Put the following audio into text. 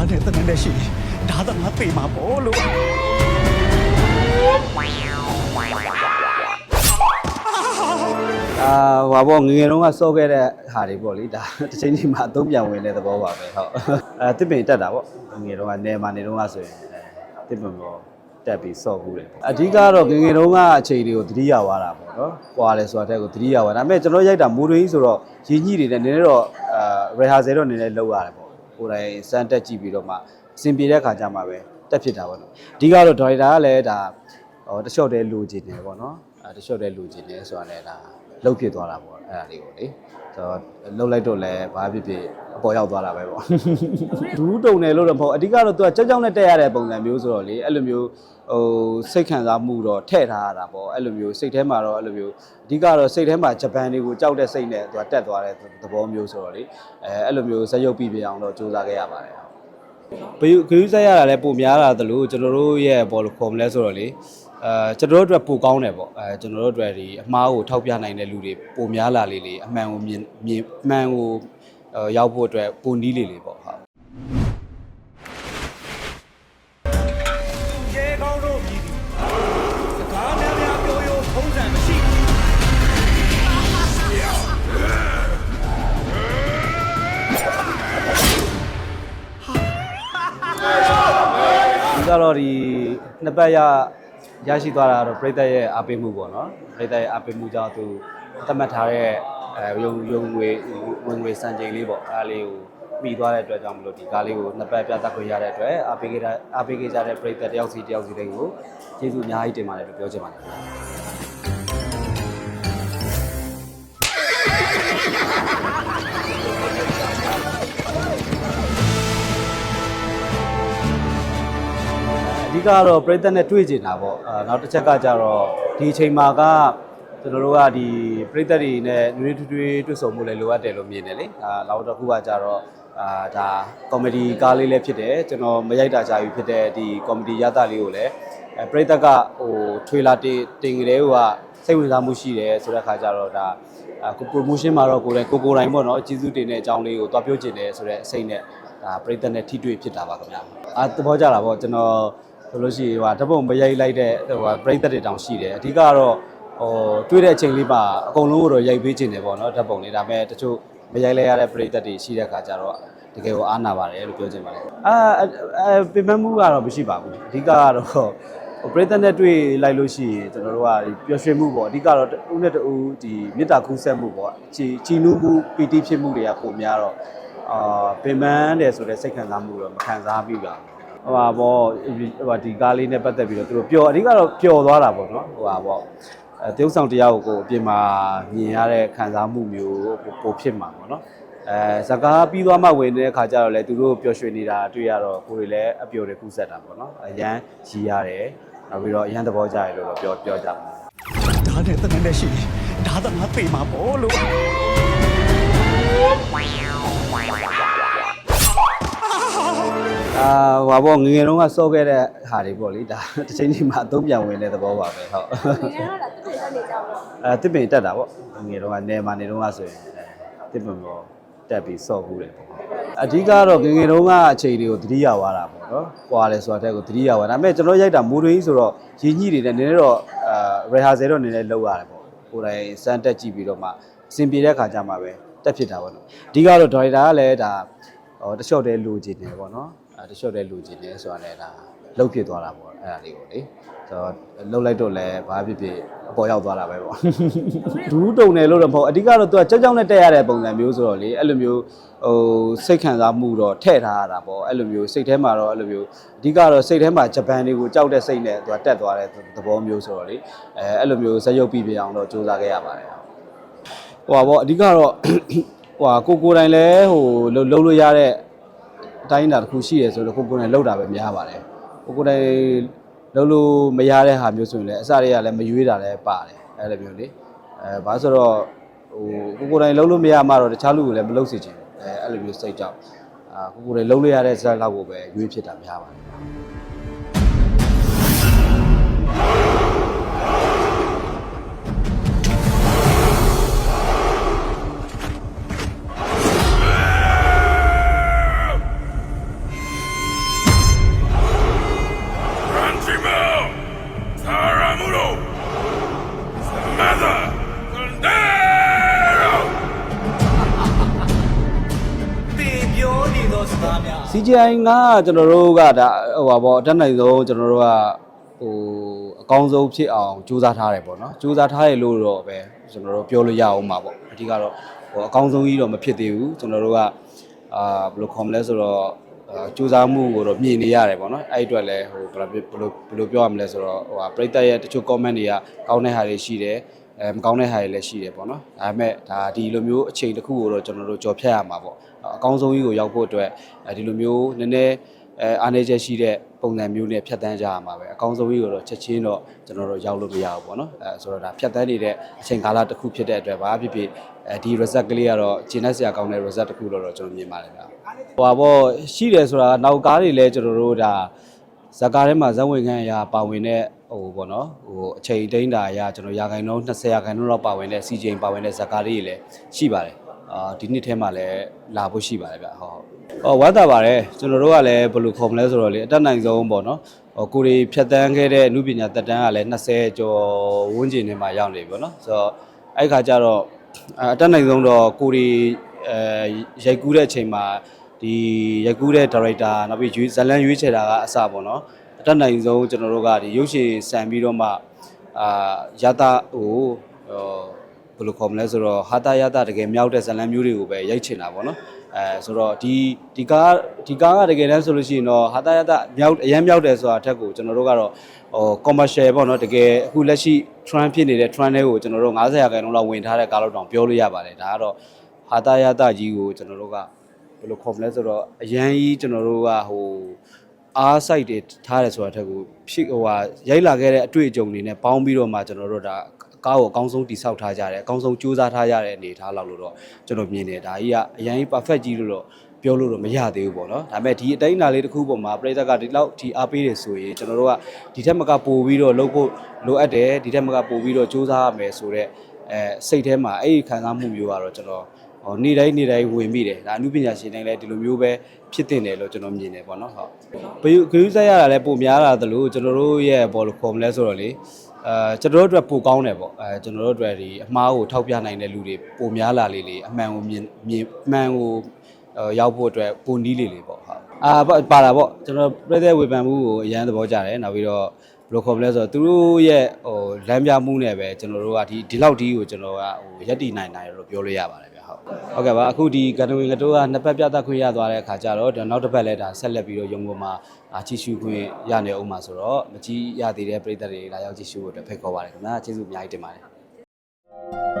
ဒါနဲ့တနက်နဲ့ရှိရင်ဒါသမားပေမှာပေါ့လို့အာဟိုပါပေါ့ငယ်ငယ်တုန်းကစောခဲ့တဲ့ဟာတွေပေါ့လေဒါတစ်ချိန်ချိန်မှာအသုံးပြန်ဝင်တဲ့သဘောပါပဲဟုတ်အဲတစ်ပင်တက်တာပေါ့ငယ်ငယ်တုန်းကနေမှာနေတုန်းကဆိုရင်အဲတစ်ပင်ပေါ့တက်ပြီးစော့ဘူးတယ်ပေါ့အဓိကတော့ငယ်ငယ်တုန်းကအချိန်တွေကိုသတိရသွားတာပေါ့နော်ပွာတယ်ဆိုတာတဲ့ကိုသတိရသွားဒါပေမဲ့ကျွန်တော်ရိုက်တာမူရင်းကြီးဆိုတော့ရည်ညှိတွေနဲ့နည်းနည်းတော့အာရီဟာဆယ်တော့နည်းနည်းလောက်ရတယ်ပေါ့ ကိုယ်တိုင်စမ်းတက်ကြည့်ပြီးတော့မှအဆင်ပြေတဲ့ခါကျမှပဲတက်ဖြစ်တာပေါ့နော်အဓိကတော့ဒါရိုက်တာကလည်းဒါဟိုတလျှော့တဲ့လူချင်တယ်ပေါ့နော်အဲတလျှော့တဲ့လူချင်တယ်ဆိုတာလည်းဒါလှုပ်ဖြစ်သွားတာပေါ့အဲ့ဒါလေးကိုလေ ဆိုတော့လှုပ်လိုက်တော့လည်းဘာဖြစ်ဖြစ်အပေါ်ရောက်သွားတာပဲပေါ့ဒူးတုံတယ်လို့တော့မဟုတ်အဓိကတော့သူကကြောက်ကြောက်နဲ့တက်ရတဲ့ပုံစံမျိုးဆိုတော့လေအဲ့လိုမျိုးဟိုစိတ်ခံစားမှုတော့ထည့်ထားရတာပေါ့အဲ့လိုမျိုးစိတ်ထဲမှာတော့အဲ့လိုမျိုးအဓိကတော့စိတ်ထဲမှာဂျပန်တွေကိုကြောက်တဲ့စိတ်နဲ့သူကတက်သွားတဲ့သဘောမျိုးဆိုတော့လေအဲအဲ့လိုမျိုးဇက်ရုပ်ပြီးပြအောင်တော့စူးစမ်းခဲ့ရပါတယ်ဘယ်ဂရုစိုက်ရတာလဲပုံများတာတလို့ကျွန်တော်တို့ရဲ့ဘောလို့ခေါ်မလဲဆိုတော့လေ အဲကျွန်တော်တို့အတွက်ပိုကောင်းတယ်ပေါ့အဲကျွန်တော်တို့အတွက်ဒီအမှားကိုထောက်ပြနိုင်တဲ့လူတွေပိုများလာလေးလေးအမှန်ကိုမြင်မြင်အမှန်ကိုအဲရောက်ဖို့အတွက်ပုံနီးလေးလေးပေါ့ဟုတ်ရေကောင်းတို့မြည်သည်စကားများများပြောရိုးထုံးစံမရှိဒီကတော့ဒီနှစ်ပတ်ရ ရရှိသွားတာကတော့ပြိတ္တရဲ့အားပေးမှုပေါ့နော်ပြိတ္တရဲ့အားပေးမှုကြောင့်သူသတ်မှတ်ထားတဲ့အဲရုံရုံငွေဝင်ငွေစံချိန်လေးပေါ့အားလေးကိုပြီးသွားတဲ့အတွက်ကြောင့်မလို့ဒီကားလေးကိုနှစ်ပတ်ပြသခွင့်ရတဲ့အတွက်အားပေးခဲ့တဲ့အားပေးခဲ့ကြတဲ့ပြိတ္တတယောက်စီတယောက်စီတွေကိုကျေးဇူးအများကြီးတင်ပါတယ်လို့ပြောချင်ပါတယ် အဓိကကတော့ပြိသက်နဲ့တွေ့ကျင်တာပေါ့အာနောက်တစ်ချက်ကကြတော့ဒီအချိန်မှာကကျွန်တော်တို့ကဒီပြိသက်တွေနဲ့နွေးထွေးထွေးတွေ့ဆုံမှုလည်းလိုအပ်တယ်လို့မြင်တယ်လေအာနောက်တစ်ခုကကြတော့အာဒါကောမဒီကားလေးလည်းဖြစ်တယ်ကျွန်တော်မရိုက်တာကြာပြီဖြစ်တဲ့ဒီကောမဒီရတာလေးကိုလည်းအဲပြိသက်ကဟိုထွေလာတင်တင်ကြတဲ့ဟိုကစိတ်ဝင်စားမှုရှိတယ်ဆိုတဲ့ခါကျတော့ဒါအာကို promotion မှာတော့ကိုယ်တိုင်ကိုကိုယ်တိုင်ပေါ့နော်အကျေးဇူးတင်တဲ့အကြောင်းလေးကိုတွားပြောချင်တယ်ဆိုတဲ့အစိမ့်နဲ့ဒါပြိသက်နဲ့ထိတွေ့ဖြစ်တာပါခင်ဗျာအာသဘောကျတာပေါ့ကျွန်တော် ဆိုလို့ရှိရင်ဟိုဓာတ်ပုံမရိုက်လိုက်တဲ့ဟိုပြိသက်တွေတောင်ရှိတယ်အဓိကကတော့ဟိုတွေ့တဲ့အချိန်လေးမှာအကုန်လုံးကိုတော့ရိုက်ပေးခြင်းတယ်ပေါ့နော်ဓာတ်ပုံလေးဒါပေမဲ့တချို့မရိုက်လိုက်ရတဲ့ပြိသက်တွေရှိတဲ့ခါကျတော့တကယ်ကိုအားနာပါတယ်လို့ပြောချင်ပါတယ်အာအဲပြင်ပမှုကတော့မရှိပါဘူးအဓိကကတော့ဟိုပရိသတ်နဲ့တွေ့လိုက်လို့ရှိရင်ကျွန်တော်တို့ကဒီပျော်ရွှင်မှုပေါ့အဓိကတော့တဦးနဲ့တဦးဒီမေတ္တာကူးဆက်မှုပေါ့ချီချီနူးမှုပီတိဖြစ်မှုတွေကပုံများတော့အာပင်ပန်းတယ်ဆိုတဲ့စိတ်ခံစားမှုတော့မခံစားမိပါဘူး ဟိုပါပေါ့ဟိုပါဒီကားလေးနဲ့ပတ်သက်ပြီးတော့သူတို့ပျော်အဓိကတော့ပျော်သွားတာပေါ့နော်ဟိုပါပေါ့အဲတရုပ်ဆောင်တရားကိုကိုအပြင်မှာမြင်ရတဲ့ခံစားမှုမျိုးပိုဖြစ်မှာပေါ့နော်အဲစကားပြီးသွားမှဝင်တဲ့အခါကျတော့လေသူတို့ပျော်ရွှင်နေတာတွေ့ရတော့ကိုယ်တွေလည်းအပျော်တွေကူးဆက်တာပေါ့နော်အရန်ရီရတယ်နောက်ပြီးတော့အရန်သဘောကျတယ်လို့တော့ပြောပြောကြပါမယ်ဒါနဲ့တနက်နဲ့ရှိရင်ဒါသမားပေမှာပေါ့လို့ အာဟိုပါပေါ့ငယ်ငယ်တုန်းကစောခဲ့တဲ့ဟာတွေပေါ့လေဒါတစ်ချိန်ချိန်မှာအသုံးပြန်ဝင်တဲ့သဘောပါပဲဟုတ်ငယ်တော့ဒါတစ်ချိန်တက်နေကြပါတော့အဲတစ်ပင်တက်တာပေါ့ငယ်တော့ကနေမှာနေတော့ဆိုရင်အဲတစ်ပင်ပေါ့တက်ပြီးစော့ဘူးတယ်ပေါ့အဓိကတော့ငယ်ငယ်တုန်းကအချိန်တွေကိုသတိရသွားတာပေါ့နော်။ကွာလဲဆိုတာတဲ့ကိုသတိရသွားဒါပေမဲ့ကျွန်တော်ရိုက်တာမူရင်းကြီးဆိုတော့ရည်ညှိတွေနဲ့နည်းနည်းတော့အာရီဟာဆယ်တော့နည်းနည်းလောက်ရတယ်ပေါ့။ကိုယ်တိုင်စမ်းတက်ကြည့်ပြီးတော့မှအဆင်ပြေတဲ့ခါကျမှပဲတက်ဖြစ်တာပေါ့နော်။အဓိကတော့ဒါရိုက်တာကလည်းဒါဟိုတလျှော့တဲ့လူချင်တယ်ပေါ့နော်။ အဲတလျှော့တဲ့လူချင်တယ်ဆိုတာလည်းဒါလှုပ်ဖြစ်သွားတာပေါ့အဲ့ဒါလေးကိုလေ။ဆိုတော့လှုပ်လိုက်တော့လည်းဘာဖြစ်ဖြစ်အပေါ်ရောက်သွားတာပဲပေါ့ဒူးတုံတယ်လို့တော့မဟုတ်အဓိကတော့သူကကြောက်ကြောက်နဲ့တက်ရတဲ့ပုံစံမျိုးဆိုတော့လေအဲ့လိုမျိုးဟိုစိတ်ခံစားမှုတော့ထည့်ထားရတာပေါ့အဲ့လိုမျိုးစိတ်ထဲမှာတော့အဲ့လိုမျိုးအဓိကတော့စိတ်ထဲမှာဂျပန်တွေကိုကြောက်တဲ့စိတ်နဲ့သူကတက်သွားတဲ့သဘောမျိုးဆိုတော့လေအဲအဲ့လိုမျိုးဇက်ရုပ်ပြီးပြအောင်တော့စူးစမ်းခဲ့ရပါတယ်ဟိုပါပေါ့အဓိကတော့ဟိုဟာကိုကိုယ်တိုင်လဲဟိုလှုပ်လှုပ်လို့ရတဲ့အ တိုင်းအတာတစ်ခုရှိရဆိုတော့ကိုကိုယ်တိုင်လှုပ်တာပဲများပါတယ်ကိုကိုယ်တိုင်လှုပ်လို့မရတဲ့ဟာမျိုးဆိုရင်လည်းအစတွေကလည်းမရွေးတာလည်းပါတယ်အဲ့လိုမျိုးလေအဲဘာဆိုတော့ဟိုကိုကိုယ်တိုင်လှုပ်လို့မရမှတော့တခြားလူကိုလည်းမလှုပ်စေချင်ဘူးအဲအဲ့လိုမျိုးစိတ်ကြောင့်အာကိုကိုယ်တိုင်လှုပ်လို့ရတဲ့ဇက်လောက်ကိုပဲရွေးဖြစ်တာများပါတယ် ကားများ CGI ကကျွန်တော်တို့ကဒါဟိုပါပေါ့အတက်နိုင်ဆုံးကျွန်တော်တို့ကဟိုအကောင်းဆုံးဖြစ်အောင်ကြိုးစားထားတယ်ပေါ့နော်ကြိုးစားထားရလို့တော့ပဲကျွန်တော်တို့ပြောလို့ရအောင်ပါပေါ့အဓိကတော့ဟိုအကောင်းဆုံးကြီးတော့မဖြစ်သေးဘူးကျွန်တော်တို့ကအာဘယ်လိုခေါ်မလဲဆိုတော့အာကြိုးစားမှုကိုတော့မြင်နေရတယ်ပေါ့နော်အဲ့အတွက်လည်းဟိုဘယ်လိုဘယ်လိုဘယ်လိုပြောရမလဲဆိုတော့ဟိုဟာပရိသတ်ရဲ့တချို့ comment တွေကကောင်းတဲ့ဟာတွေရှိတယ် အဲမကောင်းတဲ့ဟာတွေလည်းရှိတယ်ပေါ့နော်ဒါပေမဲ့ဒါဒီလိုမျိုးအချိန်တစ်ခုကိုတော့ကျွန်တော်တို့ကြော်ဖြတ်ရမှာပေါ့အကောင်းဆုံးကြီးကိုရောက်ဖို့အတွက်အဲဒီလိုမျိုးနည်းနည်းအဲအားနေချက်ရှိတဲ့ပုံစံမျိုးနဲ့ဖြတ်တန်းကြရမှာပဲအကောင်းဆုံးကြီးကိုတော့ချက်ချင်းတော့ကျွန်တော်တို့ရောက်လို့မရဘူးပေါ့နော်အဲဆိုတော့ဒါဖြတ်တန်းနေတဲ့အချိန်ကာလတစ်ခုဖြစ်တဲ့အတွက်ဘာဖြစ်ဖြစ်အဲဒီ result ကလေးကတော့ကျင်းနေစရာကောင်းတဲ့ result တစ်ခုလို့တော့ကျွန်တော်မြင်ပါတယ်ဗျာဟိုပါပေါ့ရှိတယ်ဆိုတာနောက်ကားတွေလည်းကျွန်တော်တို့ဒါ ဇက်ကားထဲမှာဇက်ဝင်ခန်းအရာပါဝင်တဲ့ဟိုပေါ့နော်ဟိုအချိန်တိန်းတာအရာကျွန်တော်ရာခိုင်နှုန်း20ရာခိုင်နှုန်းလောက်ပါဝင်တဲ့ CJ ပါဝင်တဲ့ဇက်ကားတွေလည်းရှိပါတယ်အာဒီနှစ်ထဲမှာလည်းလာဖို့ရှိပါတယ်ဗျဟုတ်ဟုတ်ဟောဝမ်းသာပါတယ်ကျွန်တော်တို့ကလည်းဘယ်လိုခေါ်မလဲဆိုတော့လေအတက်နိုင်ဆုံးပေါ့နော်ဟိုကိုရီဖြတ်တန်းခဲ့တဲ့အမှုပညာတက်တန်းကလည်း20ကျော်ဝန်းကျင်ထဲမှာရောက်နေပြီပေါ့နော်ဆိုတော့အဲ့ခါကျတော့အတက်နိုင်ဆုံးတော့ကိုရီအဲရိုက်ကူးတဲ့အချိန်မှာ ဒီရိုက်ကူးတဲ့ director နောက်ပြီးရွေးဇလန်ရွေးချယ်တာကအစပေါ့နော်အတက်နိုင်ဆုံးကျွန်တော်တို့ကဒီရုပ်ရှင်ဆန်ပြီးတော့မှအာရတာဟိုဟိုဘယ်လိုခေါ်မလဲဆိုတော့ဟာတာယတာတကယ်မြောက်တဲ့ဇလံမျိုးတွေကိုပဲရိုက်ချင်တာပေါ့နော်အဲဆိုတော့ဒီဒီကားဒီကားကတကယ်တမ်းဆိုလို့ရှိရင်တော့ဟာတာယတာမြောက်အရန်မြောက်တယ်ဆိုတာအထက်ကိုကျွန်တော်တို့ကတော့ဟို commercial ပေါ့နော်တကယ်အခုလက်ရှိ trend ဖြစ်နေတဲ့ trend တွေကိုကျွန်တော်တို့90ရာခိုင်နှုန်းလောက်ဝင်ထားတဲ့ကားလောက်တောင်ပြောလို့ရပါတယ်ဒါကတော့ဟာတာယတာကြီးကိုကျွန်တော်တို့က ဘယ်လိုခေါ်မလဲဆိုတော့အရန်ကြီးကျွန်တော်တို့ကဟိုအား site တွေထားတယ်ဆိုတာအထက်ကိုဖြစ်ဟိုဟာရိုက်လာခဲ့တဲ့အတွေ့အကြုံတွေနဲ့ပေါင်းပြီးတော့မှကျွန်တော်တို့ဒါကားကိုအကောင်းဆုံးတိစောက်ထားကြတယ်အကောင်းဆုံးကြိုးစားထားကြတဲ့အနေအထားလောက်လို့တော့ကျွန်တော်မြင်တယ်ဒါကြီးကအရင် perfect ကြီးလို့တော့ပြောလို့တော့မရသေးဘူးပေါ့နော်ဒါပေမဲ့ဒီအတိုင်းအတာလေးတစ်ခုပေါ်မှာပြည်သက်ကဒီလောက်ဒီအားပေးတယ်ဆိုရင်ကျွန်တော်တို့ကဒီထက်မကပိုပြီးတော့လုပ်ဖို့လိုအပ်တယ်ဒီထက်မကပိုပြီးတော့ကြိုးစားရမယ်ဆိုတော့အဲစိတ်ထဲမှာအဲ့ဒီခံစားမှုမျိုးကတော့ကျွန်တော် ဟိုနေ့တိုင်းနေ့တိုင်းဝင်ပြီးတယ်ဒါအမှုပညာရှင်တိုင်းလည်းဒီလိုမျိုးပဲဖြစ်တင်တယ်လို့ကျွန်တော်မြင်တယ်ပေါ့နော်ဟုတ်ဘယ်ဂရုစိုက်ရတာလဲပုံများတာသလိုကျွန်တော်တို့ရဲ့ဘောလို့ခေါ်မလဲဆိုတော့လေအဲကျွန်တော်တို့အတွက်ပိုကောင်းတယ်ပေါ့အဲကျွန်တော်တို့အတွက်ဒီအမှားကိုထောက်ပြနိုင်တဲ့လူတွေပိုများလာလေလေအမှန်ကိုမြင်မြင်အမှန်ကိုရောက်ဖို့အတွက်ပိုနီးလေလေပေါ့ဟုတ်အာပါတာပေါ့ကျွန်တော်ပြည့်တဲ့ဝေဖန်မှုကိုအရန်သဘောကျတယ်နောက်ပြီးတော့ ဘယ်လိုခေါ်မလဲဆိုတော့သူတို့ရဲ့ဟိုလမ်းပြမှုနဲ့ပဲကျွန်တော်တို့ကဒီဒီလောက်ဒီကိုကျွန်တော်ကဟိုရက်တည်နိုင်နိုင်လို့ပြောလို့ရပါတယ်ဗျဟုတ်ဟုတ်ကဲ့ပါအခုဒီကတဝင်းကတိုးကနှစ်ပတ်ပြတ်သက်ခွင့်ရသွားတဲ့အခါကျတော့နောက်တစ်ပတ်လဲဒါဆက်လက်ပြီးတော့ရုံပေါ်မှာအာချီရှုခွင့်ရနေအောင်ပါဆိုတော့မကြီးရသေးတဲ့ပြည်သက်တွေလာရောက်ကြည့်ရှုဖို့အတွက်ဖိတ်ခေါ်ပါတယ်ခင်ဗျာကျေးဇူးအများကြီးတင်ပါတယ်